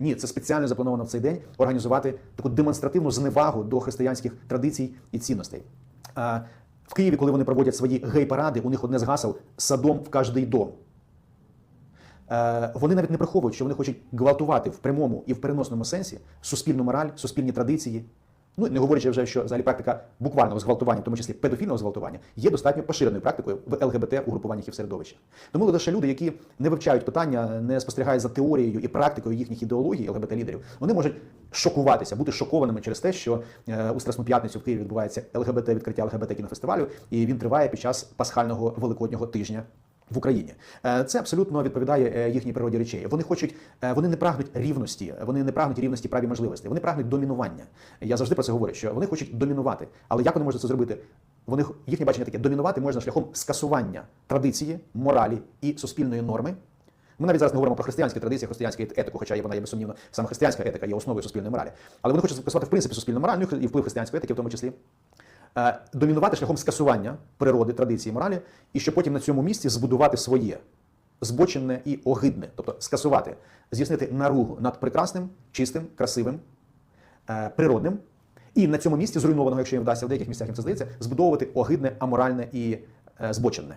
Ні, це спеціально заплановано в цей день організувати таку демонстративну зневагу до християнських традицій і цінностей. В Києві, коли вони проводять свої гей-паради, у них одне з гасел садом в кожний дом. Вони навіть не приховують, що вони хочуть гвалтувати в прямому і в переносному сенсі суспільну мораль, суспільні традиції. Ну не говорячи вже, що взагалі практика буквального зґвалтування, в тому числі педофільного зґвалтування, є достатньо поширеною практикою в ЛГБТ угрупуваннях і в середовищі. Тому лише люди, які не вивчають питання, не спостерігають за теорією і практикою їхніх ідеологій ЛГБТ-лідерів, вони можуть шокуватися, бути шокованими через те, що е, у Страсну п'ятницю в Києві відбувається ЛГБТ відкриття ЛГБТ кінофестивалю, і він триває під час пасхального великоднього тижня. В Україні Е, це абсолютно відповідає е, їхній природі речей. Вони хочуть, е, вони не прагнуть рівності, вони не прагнуть рівності прав і можливостей. Вони прагнуть домінування. Я завжди про це говорю, що вони хочуть домінувати. Але як вони можуть це зробити? Вони їхнє бачення таке: домінувати можна шляхом скасування традиції, моралі і суспільної норми. Ми навіть зараз не говоримо про християнські традиції, християнську етику, хоча вона є безсумнівно, саме християнська етика є основою суспільної моралі. Але вони хочуть скасувати в принципі суспільну мораль, ну і вплив християнської етики в тому числі. Е, домінувати шляхом скасування природи, традиції, моралі, і щоб потім на цьому місці збудувати своє збоченне і огидне, тобто скасувати, здійснити наругу над прекрасним, чистим, красивим, е, природним, і на цьому місці зруйнованого, якщо їм вдасться в деяких місцях їм це здається, збудовувати огидне, аморальне і е, збоченне.